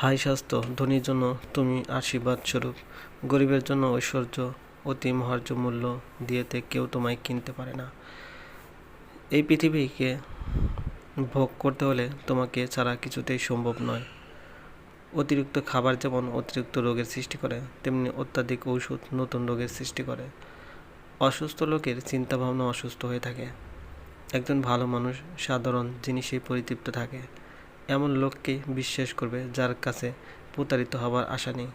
High স্বাস্থ্য, ধনীর জন্য তুমি আশীর্বাদ স্বরূপ। গরিবের জন্য ঐশ্বর্য, অতি মহার্য মূল্য দিয়েতে কেউ তোমায় কিনতে পারে না। এই পৃথিবীকে ভোগ করতে হলে তোমাকে ছাড়া কিছুতেই সম্ভব নয়। অতিরিক্ত খাবার যেমন অতিরিক্ত রোগের সৃষ্টি করে, তেমনি অত্যাধিক ঔষধ নতুন রোগের সৃষ্টি করে। অসুস্থ লোকের চিন্তাভাবনা অসুস্থ হয়ে থাকে। একজন ভালো মানুষ, সাধারণ জিনিসেই পরিতৃপ্ত থাকে। এমন লোককে বিশ্বাস করবে যার কাছে প্রতারিত হবার আশা নেই।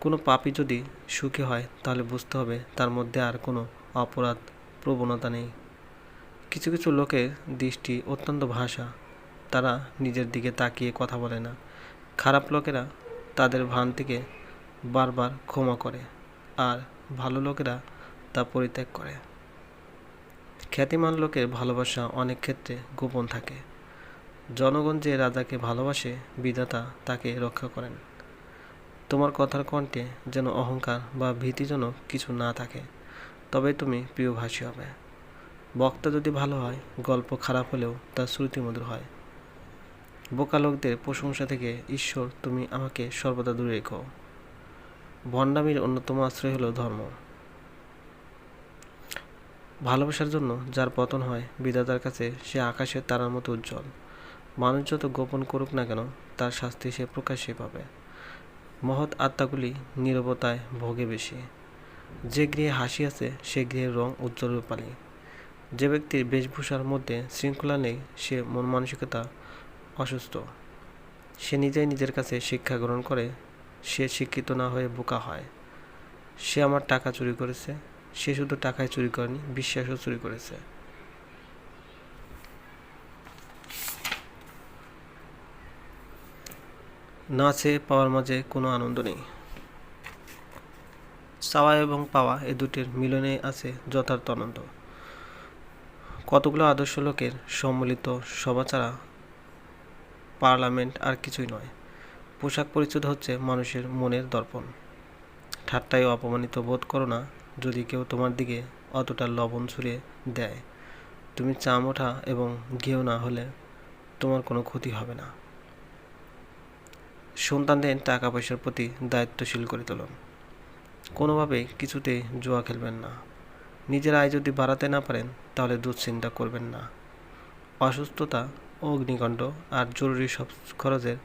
কোনো পাপী যদি সুখী হয়, তাহলে বুঝতে হবে তার মধ্যে আর কোনো অপরাধ প্রবণতা নেই। কিছু কিছু লোকের দৃষ্টি অত্যন্ত ভাষা। তারা নিজের দিকে তাকিয়ে কথা বলে না। খারাপ লোকেরা তাদের ভ্রান্তিকে বারবার ক্ষমা করে আর ভালো লোকেরা তা পরিত্যাগ করে। খ্যাতিমান লোকের ভালোবাসা অনেক ক্ষেত্রে গোপন থাকে। জনগণ যে রাজাকে ভালোবাসে, বিধাতা তাকে রক্ষা করেন। তোমার কথার কণ্ঠে যেন অহংকার বা ভীতিজনক কিছু না থাকে, তবে তুমি প্রিয়ভাষী হবে। বক্তা যদি ভালো হয়, গল্প খারাপ হলেও তা শ্রুতিমধুর হয়। বোকা লোকদের প্রশংসা থেকে, ঈশ্বর, তুমি আমাকে সর্বদা দূরে রেখো। ভণ্ডামির অন্যতম আশ্রয় হলো ধর্ম। ভালোবাসার জন্য যার পতন হয়, বিধাতার কাছে সে আকাশের তারার মতো উজ্জ্বল। মানুষ যত গোপন করুক না কেন, তার শাস্তি সে প্রকাশ্যে পাবে। মহৎ আত্মাগুলি নীরবতায় ভোগে বেশি। যে গৃহে হাসি আছে, সে গৃহের রং উজ্জ্বল রূপালী। যে ব্যক্তির বেশভূষার মধ্যে শৃঙ্খলা নেই, সে মন মানসিকতা অসুস্থ। সে নিজেই নিজের কাছে শিক্ষা গ্রহণ করে, সে শিক্ষিত না হয়ে বোকা হয়। সে আমার টাকা চুরি করেছে, সে শুধু টাকায় চুরি করেনি, বিশ্বাসও চুরি করেছে। না চেয়ে পাওয়ার মাঝে কোনো আনন্দ নেই। চাওয়া এবং পাওয়া এ দুটির মিলনে আছে যথার্থ আনন্দ। কতগুলো আদর্শ লোকের সম্মিলিত সভা ছাড়া পার্লামেন্ট আর কিছুই নয়। পোশাক পরিচ্ছদ হচ্ছে মানুষের মনের দর্পণ। ঠাট্টায় অপমানিত বোধ করো না, যদি কেউ তোমার দিকে অতটা লবণ ছুঁড়ে দেয়। তুমি চাম ওঠা এবং ঘেউ না হলে তোমার কোনো ক্ষতি হবে না। সন্তানদের টাকা পয়সার প্রতি দায়িত্বশীল করে তুলুন। কোনোভাবেই কিছুতে জুয়া খেলবেন না। নিজের আয় যদি বাড়াতে না পারেন, তাহলে দুশ্চিন্তা করবেন না। অসুস্থতা, অগ্নিকাণ্ড আর জরুরি সব খরচের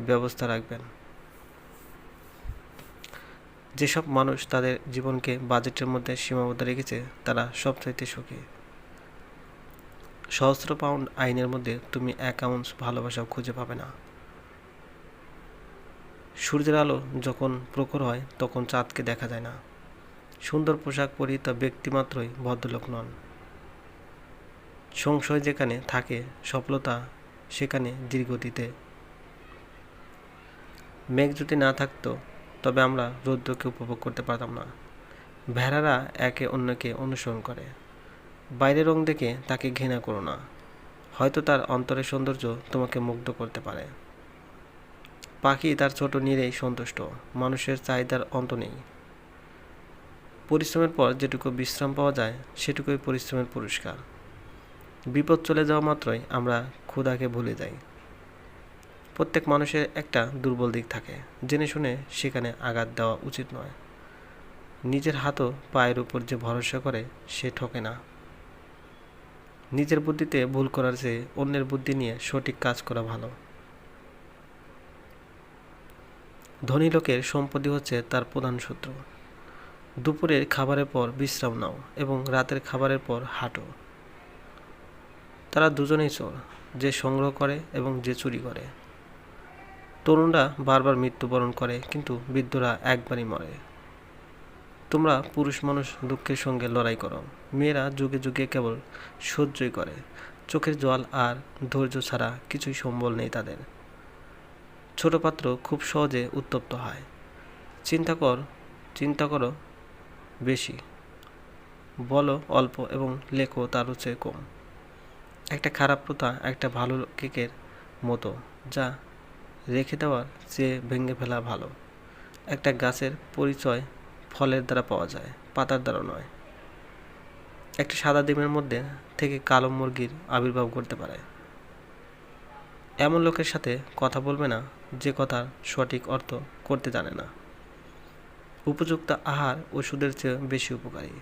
ব্যবস্থা রাখবেন। যেসব মানুষ তাদের জীবনকে বাজেটের মধ্যে সীমাবদ্ধ রেখেছে, তারা সবচাইতে সুখী। সহস্র পাউন্ড আইনের মধ্যে তুমি আউন্স ভালোবাসাও খুঁজে পাবে না। সূর্যের আলো যখন প্রখর হয়, তখন চাঁদকে দেখা যায় না। সুন্দর পোশাক পরিহিত ব্যক্তিমাত্রই ভদ্রলোক নন। সংশয় যেখানে থাকে, সফলতা সেখানে ধীরগতিতে। মেঘ যদি না থাকতো, তবে আমরা রৌদ্রকে উপভোগ করতে পারতাম না। ভেড়ারা একে অন্যকে অনুসরণ করে। বাইরের রং দেখে তাকে ঘৃণা করো না। হয়তো তার অন্তরের সৌন্দর্য তোমাকে মুগ্ধ করতে পারে। পাখি তার ছোট নীরেই সন্তুষ্ট। মানুষের চাহিদার অন্ত নেই। পরিশ্রমের পর যেটুকু বিশ্রাম পাওয়া যায়, সেটুকুই পরিশ্রমের পুরস্কার। বিপদ চলে যাওয়া মাত্রই আমরা ক্ষুধাকে ভুলে যাই। প্রত্যেক মানুষের একটা দুর্বল দিক থাকে। জেনে শুনে সেখানে আঘাত দেওয়া উচিত নয়। নিজের হাতও পায়ের উপর যে ভরসা করে, সে ঠকে না। নিজের বুদ্ধিতে ভুল করার চেয়ে অন্যের বুদ্ধি নিয়ে সঠিক কাজ করা ভালো। ধনী লোকের সম্পত্তি হচ্ছে তার প্রধান শত্রু। দুপুরের খাবারের পর বিশ্রাম নাও এবং রাতের খাবারের পর হাঁটো। তারা দুজনেই চোর, যে সংগ্রহ করে এবং যে চুরি করে। তরুণরা বারবার মৃত্যুবরণ করে, কিন্তু বৃদ্ধরা একবারই মরে। তোমরা পুরুষ মানুষ দুঃখের সঙ্গে লড়াই করো। মেয়েরা যুগে যুগে কেবল সহ্যই করে। চোখের জল আর ধৈর্য ছাড়া কিছুই সম্বল নেই তাদের। ছোট পাত্র খুব সহজে উত্তপ্ত হয়। চিন্তা কর, চিন্তা করো বেশি। বলো অল্প এবং লেখো তার চেয়ে কম। একটা খারাপ প্রথা একটা ভালো কেকের মতো, যা রেখে দেওয়ার চেয়ে ভেঙে ফেলা ভালো। একটা গাছের পরিচয় ফলের দ্বারা পাওয়া যায়, পাতার দ্বারা নয়। একটা সাদা ডিমের মধ্যে থেকে কালো মুরগির আবির্ভাব করতে পারে। এমন লোকের সাথে কথা বলবে না যে কথার সঠিক অর্থ করতে জানে না। উপযুক্ত আহার ওষুধের চেয়ে বেশি উপকারী।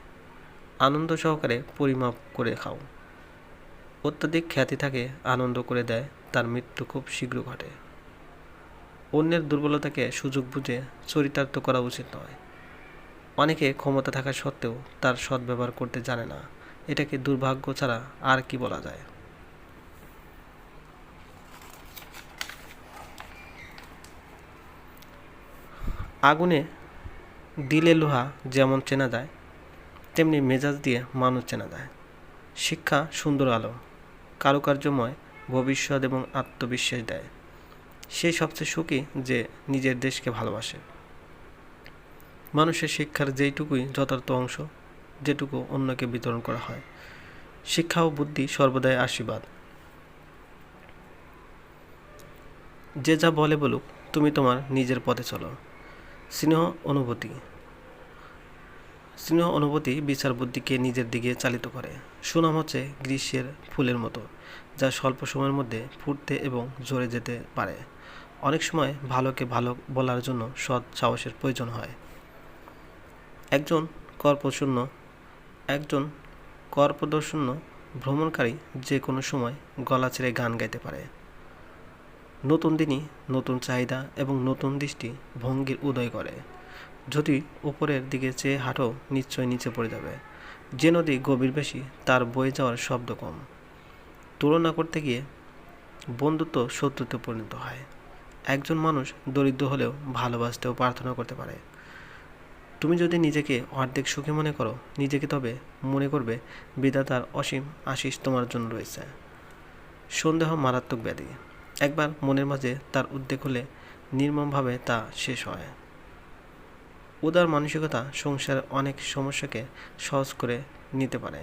আনন্দ সহকারে পরিমাপ করে খাও। অত্যাধিক খ্যাতি থাকে, আনন্দ করে দেয়, তার মৃত্যু খুব শীঘ্র ঘটে। অন্যের দুর্বলতাকে সুযোগ বুঝে চরিতার্থ করা উচিত নয়। অনেকে ক্ষমতা থাকা সত্ত্বেও তার সদ্ব্যবহার করতে জানে না। এটাকে দুর্ভাগ্য ছাড়া আর কি বলা যায়? আগুনে দিলে লোহা যেমন চেনা যায়, তেমনি মেজাজ দিয়ে মানুষ চেনা যায়। শিক্ষা সুন্দর আলো, কারুকার্যময় ভবিষ্যৎ এবং আত্মবিশ্বাস দেয়। সে সবচেয়ে সুখী যে নিজের দেশকে ভালোবাসে। মানুষের শিক্ষার যেইটুকুই যথার্থ অংশ, যেটুকু অন্যকে বিতরণ করা হয়। শিক্ষা ও বুদ্ধি সর্বদাই আশীর্বাদ। যে যা বলে বলুক, তুমি তোমার নিজের পথে চলো। স্নেহ অনুভূতি। স্নেহ অনুভূতি বিচার বুদ্ধিকে নিজের দিকে চালিত করে। সুনাম হচ্ছে গ্রীষ্মের ফুলের মতো, যা স্বল্প সময়ের মধ্যে ফুটতে এবং ঝরে যেতে পারে। অনেক সময় ভালোকে ভালো বলার জন্য সৎ সাহসের প্রয়োজন হয়। একজন কর্পশূন্য একজন কর্পদশূন্য ভ্রমণকারী যে কোনো সময় গলা ছেড়ে গান গাইতে পারে। নতুন দিনই নতুন চাহিদা এবং নতুন দৃষ্টি ভঙ্গির উদয় করে। যদি উপরের দিকে চেয়ে হাঁটো নিশ্চয় নিচে পড়ে যাবে। যে নদী গভীর বেশি, তার বয়ে যাওয়ার শব্দ কম। তুলনা করতে গিয়ে বন্ধুত্ব শত্রুতে পরিণত হয়। একজন মানুষ দরিদ্র হলেও ভালোবাসতেও প্রার্থনা করতে পারে। তুমি যদি নিজেকে অর্ধেক সুখী মনে করো, নিজেকে তবে মনে করবে বিধাতার অসীম আশিস তোমার জন্য রয়েছে। সন্দেহ মারাত্মক ব্যাধি। একবার মনের মাঝে তার উদ্বেগ হলে নির্মমভাবে তা শেষ হয়। উদার মানসিকতা সংসারের অনেক সমস্যাকে সহজ করে নিতে পারে।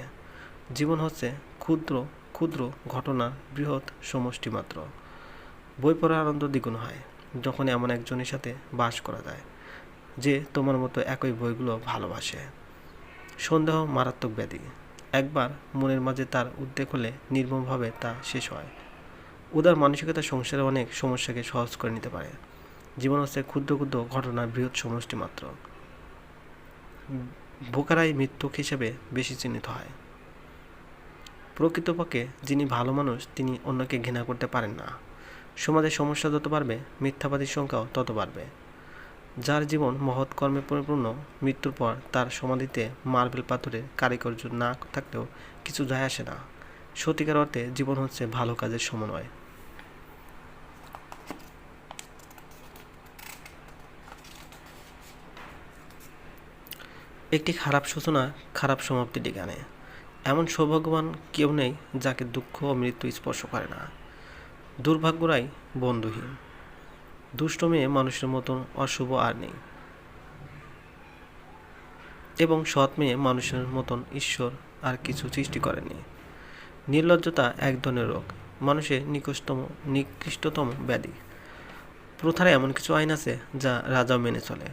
জীবন হচ্ছে ক্ষুদ্র ক্ষুদ্র ঘটনার বৃহৎ সমষ্টি মাত্র। বই পড়ার আনন্দ দ্বিগুণ হয় যখন এমন একজনের সাথে বাস করা যায়, যে তোমার মতো একই বইগুলো ভালোবাসে। সন্দেহ মারাত্মক ব্যাধি। একবার মনের মাঝে তার উদ্বেগ হলে নির্মমভাবে তা শেষ হয়। উদার মানসিকতা সংসারে অনেক সমস্যাকে সহজ করে নিতে পারে। জীবন হচ্ছে ক্ষুদ্র ক্ষুদ্র ঘটনার বৃহৎ সমষ্টি মাত্র। বোকারাই মৃত্যুক হিসেবে বেশি চিহ্নিত হয়। প্রকৃতপক্ষে যিনি ভালো মানুষ, তিনি অন্যকে ঘৃণা করতে পারেন না। সমাজের সমস্যা যত বাড়বে, মিথ্যাবাদীর সংখ্যাও তত বাড়বে। যার জীবন মহৎ কর্মে পরিপূর্ণ, মৃত্যুর পর তার সমাধিতে মার্বেল পাথরের কারিকর্য না থাকলেও কিছু যায় আসে না। সত্যিকার অর্থে জীবন হচ্ছে ভালো কাজের সমন্বয়। একটি খারাপ সূচনা খারাপ সমাপ্তি ডেকে আনে। এমন সৌভাগ্যবান কেউ নেই যাকে দুঃখ ও মৃত্যু স্পর্শ করে না। দুর্ভাগ্যরাই বন্ধুহীন। দুষ্ট মেয়ে মানুষের মতন অশুভ আর নেই। এবং সৎ মেয়ে মানুষের মতন ঈশ্বর আর কিছু সৃষ্টি করেনি নির্লজ্জতা এক ধরনের রোগ। মানুষের নিকৃষ্টতম নিকৃষ্টতম ব্যাধি। প্রথার এমন কিছু আইন আছে যা রাজাও মেনে চলে।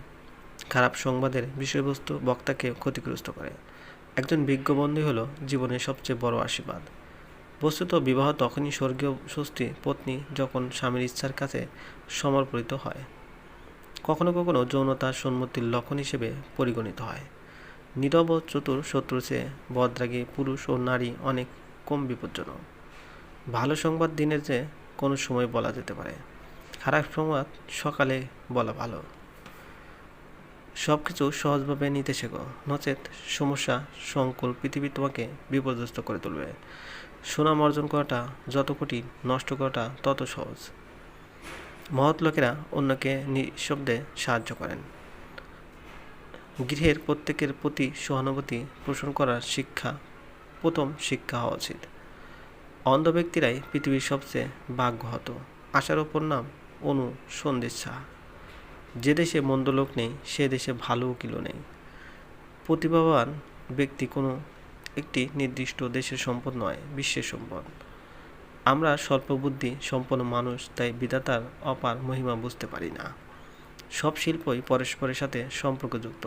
খারাপ সংবাদের বিষয়বস্তু বক্তাকে ক্ষতিগ্রস্ত করে। একজন বিজ্ঞ বন্ধু হলো জীবনের সবচেয়ে বড় আশীর্বাদ। বস্তুত বিবাহ তখনই স্বর্গীয় স্বস্তি পত্নী যখন স্বামীর ইচ্ছার কাছে সমর্পিত হয়। কখনো কখনো যৌনতা সম্মতির লক্ষণ হিসেবে পরিগণিত হয়। নীরব চতুর শত্রু চেয়ে বদরাগী পুরুষ ও নারী অনেক কম বিপজ্জনক। ভালো সংবাদ দিনের যে কোনো সময় বলা যেতে পারে। খারাপ সংবাদ সকালে বলা ভালো। সব কিছু সহজভাবে নিতে শেখো। নচেত সমস্যা সংকুল পৃথিবী তোমাকে বিপর্যস্ত করে তুলবে। সুনাম অর্জন করাটা যত কঠিন, নষ্ট করাটা তত সহজ। মহৎ লোকেরা অন্যকে নিঃশব্দে সাহায্য করেন। গৃহের প্রত্যেকের প্রতি সহানুভূতি পোষণ করার শিক্ষা প্রথম শিক্ষা হওয়া উচিত। অন্ধ ব্যক্তিরাই পৃথিবীর সবচেয়ে ভাগ্যহত। আশার ওপর নাম অনু সন্দেশা যে দেশে মন্দ লোক নেই, সে দেশে ভালো উকিলও নেই। প্রতিভাবান ব্যক্তি কোনো একটি নির্দিষ্ট দেশের সম্পদ নয়, বিশ্বের সম্পদ। আমরা স্বল্প বুদ্ধি সম্পন্ন মানুষ, তাই বিধাতার অপার মহিমা বুঝতে পারি না। সব শিল্পই পরস্পরের সাথে সম্পর্কযুক্ত।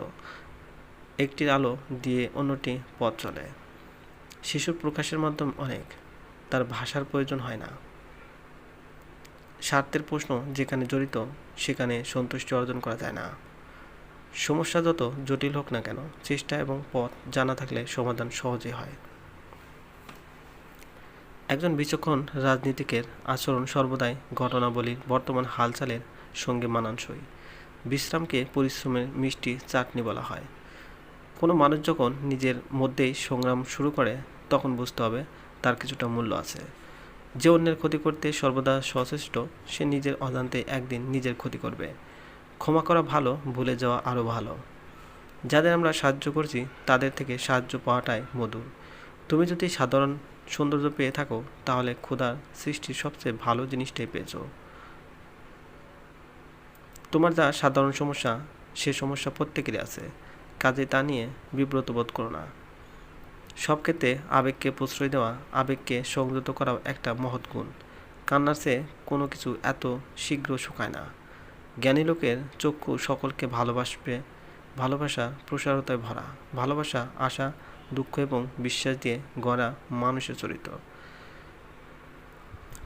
একটির আলো দিয়ে অন্যটি পথ চলে। শিশুর প্রকাশের মাধ্যম অনেক। তার ভাষার প্রয়োজন হয় না। স্বার্থের প্রশ্ন যেখানে জড়িত, সেখানে সন্তুষ্টি অর্জন করা যায় না। সমস্যা যত জটিল হোক না কেন, চেষ্টা এবং পথ জানা থাকলে সমাধান সহজে হয়। একজন বিচক্ষণ রাজনীতিকের আচরণ সর্বদাই ঘটনাবলীর বর্তমান হালচালের সঙ্গে মানানসই। বিশ্রামকে পরিশ্রমের মিষ্টি চাটনি বলা হয়। কোনো মানুষ যখন নিজের মধ্যেই সংগ্রাম শুরু করে তখন বুঝতে হবে তার কিছুটা মূল্য আছে। যে অন্যের ক্ষতি করতে সর্বদা সচেষ্ট, সে নিজের অজান্তে একদিন নিজের ক্ষতি করবে। ক্ষমা করা ভালো, ভুলে যাওয়া আরও ভালো। যাদের আমরা সাহায্য করছি, তাদের থেকে সাহায্য পাওয়াটাই মধুর। তুমি যদি সাধারণ সৌন্দর্য পেয়ে থাকো, তাহলে ক্ষুধার সৃষ্টির সবচেয়ে ভালো জিনিসটাই পেয়েছ। তোমার যা সাধারণ সমস্যা, সে সমস্যা প্রত্যেকেরই আছে। কাজে তা নিয়ে বিব্রত বোধ করো না। সব ক্ষেত্রে আবেগকে প্রশ্রয় দেওয়া, আবেগকে সংযত করাও একটা মহৎ গুণ। কান্নার চেয়ে কোনো কিছু এত শীঘ্র শুকায় না। জ্ঞানী লোকের চক্ষু সকলকে ভালোবাসবে, ভালোবাসা প্রসারতায় ভরা, ভালোবাসা, আশা, দুঃখ এবং বিশ্বাস দিয়ে গড়া মানুষের চরিত্র।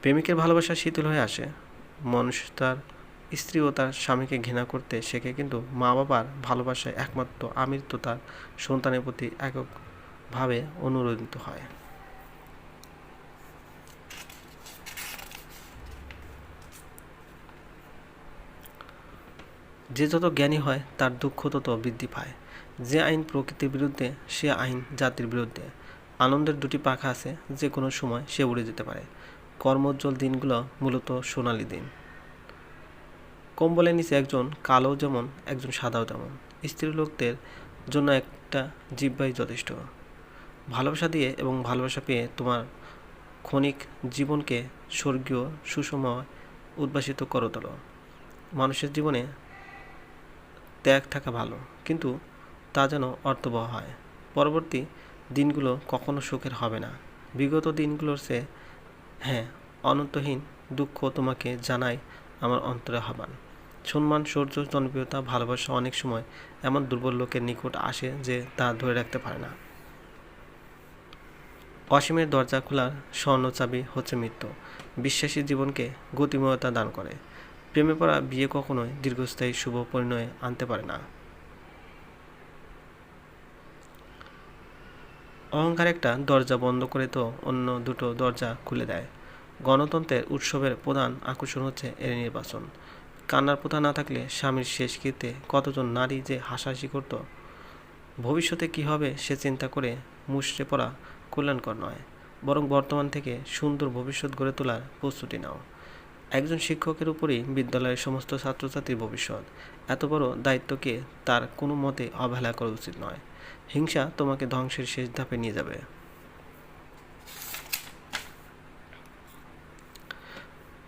প্রেমিকের ভালোবাসা শীতল হয়ে আসে। মানুষ তার স্ত্রী ও তার স্বামীকে ঘৃণা করতে শেখে, কিন্তু মা বাবার ভালোবাসায় একমাত্র আমৃত্য তার সন্তানের প্রতি এককভাবে অনুরোধিত হয়। যে যত জ্ঞানী হয়, তার দুঃখ তত বৃদ্ধি পায়। যে আইন প্রকৃতির বিরুদ্ধে, সে আইন জাতির বিরুদ্ধে। আনন্দের দুটি পাখা আছে, যে কোনো সময় সে উড়ে যেতে পারে। কর্মোজ্জ্বল দিনগুলো মূলত সোনালি দিন। কম্বলের নিচে একজন কালো যেমন, একজন সাদাও তেমন। স্ত্রী লোকদের জন্য একটা জিব্বাই যথেষ্ট। ভালোবাসা দিয়ে এবং ভালোবাসা পেয়ে তোমার ক্ষণিক জীবনকে স্বর্গীয়, সুষময়, উদ্ভাসিত করো তোলো। মানুষের জীবনে ত্যাগ থাকা ভালো, কিন্তু তা যেন অর্থবহ হয়। পরবর্তী দিনগুলো কখনো সুখের হবে না। বিগত দিনগুলোর সে হ্যাঁ অনন্তহীন দুঃখ তোমাকে জানাই আমার অন্তরে হবান সম্মান, সৌর্য, জনপ্রিয়তা, ভালোবাসা অনেক সময় এমন দুর্বল লোকের নিকট আসে যে তা ধরে রাখতে পারে না। অসীমের দরজা খোলার স্বর্ণ চাবি হচ্ছে মৃত্যু। বিশ্বাসী জীবনকে গতিময়তা দান করে। প্রেমে পড়া বিয়ে কখনোই দীর্ঘস্থায়ী শুভ পরিণয় আনতে পারে না। অহংকার একটা দরজা বন্ধ করে তো অন্য দুটো দরজা খুলে দেয়। গণতন্ত্রের উৎসবের প্রধান আকর্ষণ হচ্ছে এর নির্বাচন। কান্নার প্রথা না থাকলে স্বামীর শেষ কীর্তে কতজন নারী যে হাসাহাসি করত। ভবিষ্যতে কি হবে সে চিন্তা করে মুষড়ে পড়া কল্যাণকর নয়, বরং বর্তমান থেকে সুন্দর ভবিষ্যৎ গড়ে তোলার প্রস্তুতি নাও। একজন শিক্ষকের উপরেই বিদ্যালয়ের সমস্ত ছাত্রছাত্রীর ভবিষ্যৎ। এত বড় দায়িত্বকে তার কোনো মতে অবহেলা করা উচিত নয়। হিংসা তোমাকে ধ্বংসের শেষ ধাপে নিয়ে যাবে।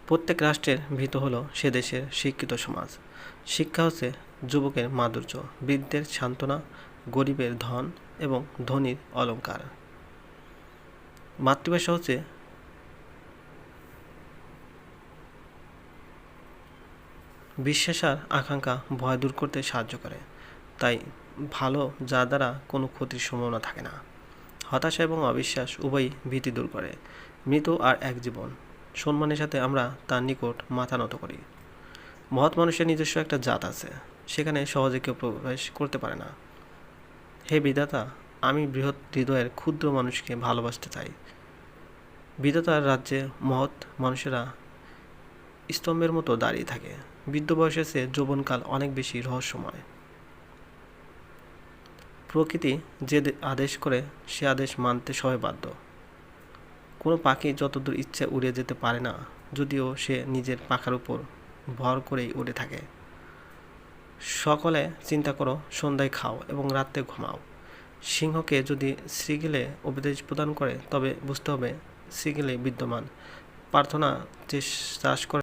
প্রত্যেক রাষ্ট্রের ভীত হলো সে দেশের শিক্ষিত সমাজ। শিক্ষা হচ্ছে যুবকের মাধুর্য, বৃদ্ধের সান্ত্বনা, গরিবের ধন এবং ধনীর অলঙ্কার। মাতৃভাষা হচ্ছে বিশ্বাস আর আকাঙ্ক্ষা ভয় দূর করতে সাহায্য করে। তাই ভালো যা দ্বারা কোনো ক্ষতির সম্ভাবনা থাকে না। হতাশা এবং অবিশ্বাস উভয়ই ভীতি দূর করে। মৃত আর এক জীবন। সম্মানের সাথে আমরা তার নিকট মাথা নত করি। মহৎ মানুষের নিজস্ব একটা জাত আছে। সেখানে সহজে কেউ প্রবেশ করতে পারে না। হে বিধাতা, আমি বৃহৎ হৃদয়ের ক্ষুদ্র মানুষকে ভালোবাসতে চাই। বিধাতার রাজ্যে মহৎ মানুষেরা স্তম্ভের মতো দাঁড়িয়ে থাকে। বৃদ্ধ বয়সে সে যৌবনকাল অনেক বেশি রহস্যময়। প্রকৃতি যে আদেশ করে, সে আদেশ মানতে সবাই বাধ্য কোনো পাখি যতদূর ইচ্ছে উড়ে যেতে পারে না, যদিও সে নিজের পাখার উপর ভর করেই উড়ে থাকে। সকলে চিন্তা করো, সন্ধ্যায় খাও এবং রাত্রে ঘুমাও। সিংহকে যদি শ্রীগিলে উপদেশ প্রদান করে, তবে বুঝতে হবে শ্রীগিলে বিদ্যমান। প্রার্থনা যে চাষ করে